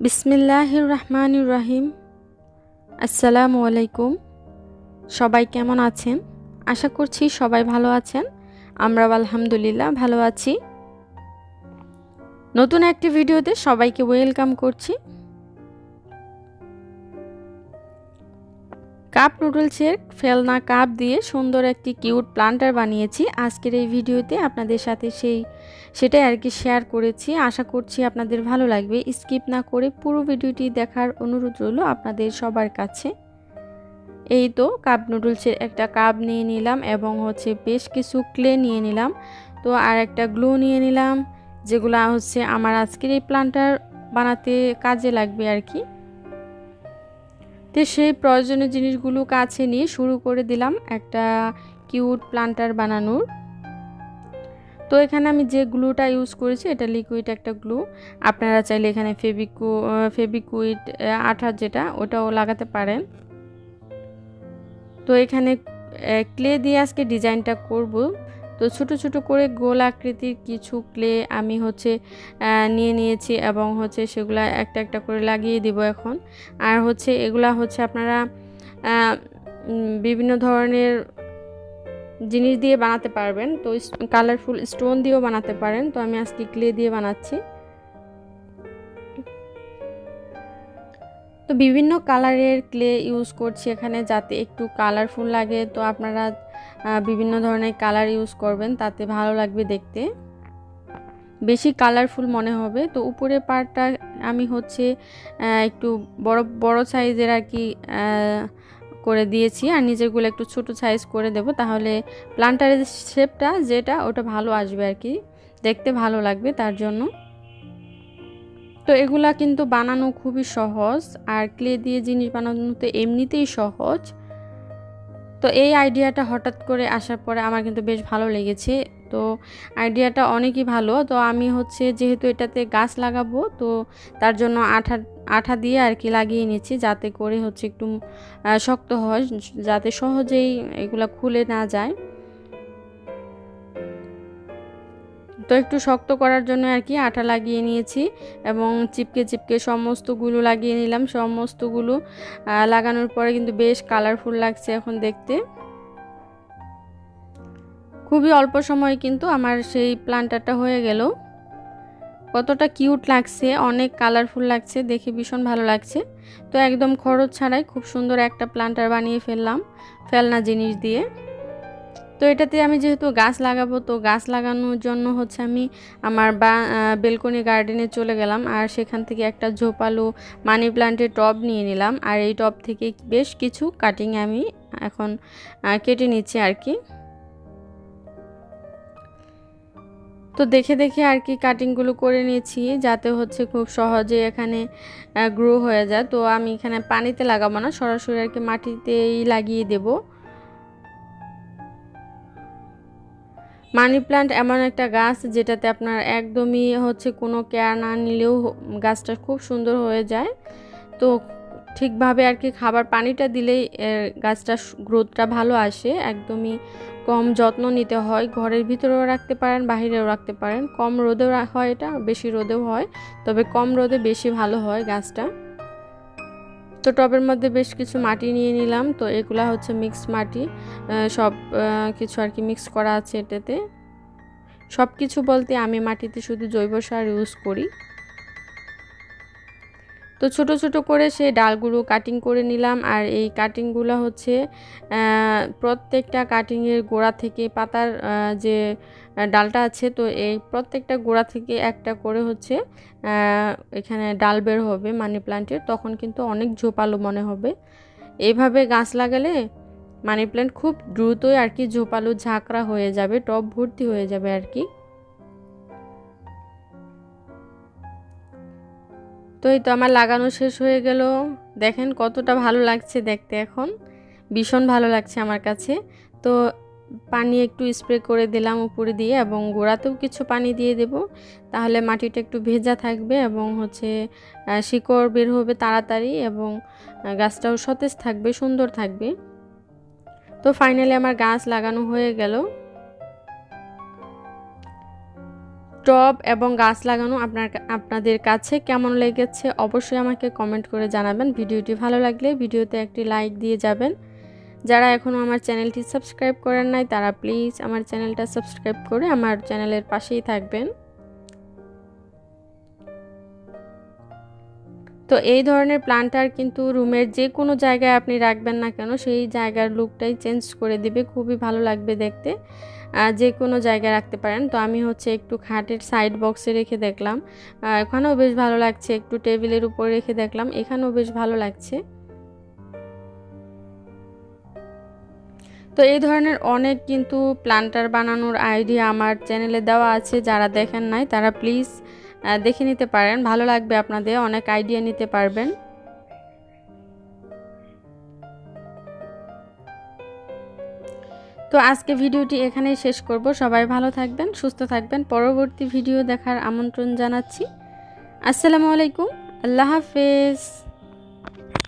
বিসমিল্লাহির রহমানুর রহিম আসসালামু আলাইকুম। সবাই কেমন আছেন? আশা করছি সবাই ভালো আছেন। আমরাও আলহামদুলিল্লাহ ভালো আছি। নতুন একটি ভিডিওতে সবাইকে ওয়েলকাম করছি। কাপ নুডলসের ফেলনা কাপ দিয়ে সুন্দর একটি কিউট প্লান্টার বানিয়েছি। আজকের এই ভিডিওতে আপনাদের সাথে সেই, সেটাই আর কি শেয়ার করেছি। আশা করছি আপনাদের ভালো লাগবে। স্কিপ না করে পুরো ভিডিওটি দেখার অনুরোধ রইল আপনাদের সবার কাছে। এই তো কাপ নুডলসের একটা কাপ নিয়ে নিলাম এবং হচ্ছে বেশ কিছু ক্লে নিয়ে নিলাম। তো আর একটা গ্লু নিয়ে নিলাম, যেগুলো হচ্ছে আমার আজকের এই প্লান্টার বানাতে কাজে লাগবে আর কি। তো সেই প্রয়োজনীয় জিনিসগুলো কাছে নিয়ে শুরু করে দিলাম একটা কিউট প্লান্টার বানানোর। তো এখানে আমি যে গ্লুটা ইউজ করেছি, এটা লিকুইড একটা গ্লু। আপনারা চাইলে এখানে ফেবিকু ফেবিকুইড আঠা যেটা, ওটাও লাগাতে পারেন। তো এখানে ক্লে দিয়ে আজকে ডিজাইনটা করব। তো ছোট ছোট করে গোল আকৃতির কিছু ক্লে আমি হচ্ছে নিয়ে নিয়েছি এবং হচ্ছে সেগুলা একটা একটা করে লাগিয়ে দিব এখন। আর হচ্ছে এগুলা হচ্ছে আপনারা বিভিন্ন ধরনের জিনিস দিয়ে বানাতে পারবেন। তো কালারফুল স্টোন দিয়েও বানাতে পারেন। তো আমি আজকে ক্লে দিয়ে বানাচ্ছি। তো বিভিন্ন কালারের ক্লে ইউজ করছি এখানে যাতে একটু কালারফুল লাগে। তো আপনারা বিভিন্ন ধরনের কালার ইউজ করবেন, তাতে ভালো লাগবে দেখতে। বেশি কালারফুল মনে হবে। তো উপরের পার্টটা আমি হচ্ছে একটু বড় বড় সাইজের আর কি করে দিয়েছি। আর নিজেরগুলো একটু ছোট সাইজ করে দেব। তাহলে প্লান্টারের শেপটা যেটা, ওটা ভালো আসবে আর কি। দেখতে ভালো লাগবে তার জন্য। তো এগুলা কিন্তু বানানো খুবই সহজ। আর ক্লে দিয়ে জিনিস বানানো তো এমনিতেই সহজ। তো এই আইডিয়াটা হঠাৎ করে আসার পরে আমার কিন্তু বেশ ভালো লেগেছে। তো আইডিয়াটা অনেকই ভালো। তো আমি হচ্ছে যেহেতু এটাতে গাছ লাগাবো, তো তার জন্য আঠা আঠা দিয়ে আর কি লাগিয়ে নিচ্ছি যাতে করে হচ্ছে একটু শক্ত হয়, যাতে সহজেই এগুলা খুলে না যায়। তো একটু শক্ত করার জন্য আর কি আঠা লাগিয়ে নিয়েছি এবং চিপকে চিপকে সমস্তগুলো লাগিয়ে নিলাম। সমস্তগুলো লাগানোর পরে কিন্তু বেশ কালারফুল লাগছে এখন দেখতে। খুবই অল্প সময় কিন্তু আমার সেই প্লান্টারটা হয়ে গেল। কতটা কিউট লাগছে, অনেক কালারফুল লাগছে, দেখে ভীষণ ভালো লাগছে। তো একদম খরচ ছাড়াই খুব সুন্দর একটা প্লান্টার বানিয়ে ফেললাম, ফেলনা জিনিস দিয়ে। তো এটাতে আমি যেহেতু গাছ লাগাবো, তো গাছ লাগানোর জন্য হচ্ছে আমি আমার বা বেলকনি গার্ডেনে চলে গেলাম। আর সেখান থেকে একটা ঝোপালো মানি প্লান্টের টব নিয়ে নিলাম। আর এই টব থেকে বেশ কিছু কাটিং আমি এখন কেটে নিচ্ছি আর কি। তো দেখে দেখে আর কি কাটিংগুলো করে নিয়েছি, যাতে হচ্ছে খুব সহজে এখানে গ্রো হয়ে যায়। তো আমি এখানে পানিতে লাগাবো না, সরাসরি আর কি মাটিতেই লাগিয়ে দেবো। মানি প্লান্ট এমন একটা গাছ যেটাতে আপনার একদমই হচ্ছে কোনো কেয়ার না নিলেও গাছটা খুব সুন্দর হয়ে যায়। তো ঠিকভাবে আর কি খাবার পানিটা দিলেই গাছটা গ্রোথটা ভালো আসে। একদমই কম যত্ন নিতে হয়। ঘরের ভিতরেও রাখতে পারেন, বাহিরেও রাখতে পারেন। কম রোদেও হয় এটা, বেশি রোদেও হয়। তবে কম রোদে বেশি ভালো হয় গাছটা। তো টবের মধ্যে বেশ কিছু মাটি নিয়ে নিলাম। তো এগুলা হচ্ছে মিক্স মাটি। সব কিছু আর কি মিক্স করা আছে এটাতে। সব কিছু বলতে আমি মাটিতে শুধু জৈব সার ইউজ করি। তো ছোট ছোট করে সেই ডালগুলো কাটিং করে নিলাম। আর এই কাটিংগুলো হচ্ছে প্রত্যেকটা কাটিংয়ের গোড়া থেকে পাতার যে ডালটা আছে, তো এই প্রত্যেকটা গোড়া থেকে একটা করে হচ্ছে এখানে ডাল বের হবে মানি প্লান্টের তখন কিন্তু অনেক ঝোপালো মনে হবে। এইভাবে গাছ লাগালে মানি প্ল্যান্ট খুব দ্রুতই আর কি ঝোপালো ঝাঁকড়া হয়ে যাবে, টপ ভর্তি হয়ে যাবে আর কি। তো এই তো আমার লাগানো শেষ হয়ে গেল, দেখেন কতটা ভালো লাগছে দেখতে এখন। ভীষণ ভালো লাগছে আমার কাছে। তো পানি একটু স্প্রে করে দিলাম উপরে দিয়ে এবং গোড়াতেও কিছু পানি দিয়ে দেব। তাহলে মাটিটা একটু ভেজা থাকবে এবং হচ্ছে শিকড় বের হবে তাড়াতাড়ি এবং গাছটাও সতেজ থাকবে, সুন্দর থাকবে। তো ফাইনালি আমার গাছ লাগানো হয়ে গেল। টব এবং গাছ লাগানো আপনার আপনাদের কাছে কেমন লেগেছে অবশ্যই আমাকে কমেন্ট করে জানাবেন। ভিডিওটি ভালো লাগলে ভিডিওতে একটি লাইক দিয়ে যাবেন। যারা এখনও আমার চ্যানেলটি সাবস্ক্রাইব করেন নাই, তারা প্লিজ আমার চ্যানেলটা সাবস্ক্রাইব করে আমার চ্যানেলের পাশেই থাকবেন। তো এই ধরনের প্লান্টার কিন্তু রুমের যে কোনো জায়গায় আপনি রাখবেন না কেন, সেই জায়গার লুকটাই চেঞ্জ করে দিবে। খুবই ভালো লাগবে দেখতে। যে কোনো জায়গায় রাখতে পারেন। তো আমি হচ্ছে একটু খাটের সাইড বক্সে রেখে দেখলাম। এখানেও বেশ ভালো লাগছে। একটু টেবিলের উপর রেখে দেখলাম। এখানেও বেশ ভালো লাগছে। তো এই ধরনের অনেক কিন্তু প্লান্টার বানানোর আইডিয়া আমার চ্যানেলে দেওয়া আছে। যারা দেখেন নাই, তারা প্লিজ দেখে নিতে পারেন। ভালো লাগবে আপনাদের, অনেক আইডিয়া নিতে পারবেন। তো আজকে ভিডিওটি এখানেই শেষ করব। সবাই ভালো থাকবেন, সুস্থ থাকবেন। পরবর্তী ভিডিও দেখার আমন্ত্রণ জানাচ্ছি। আসসালামু আলাইকুম। আল্লাহ হাফেজ।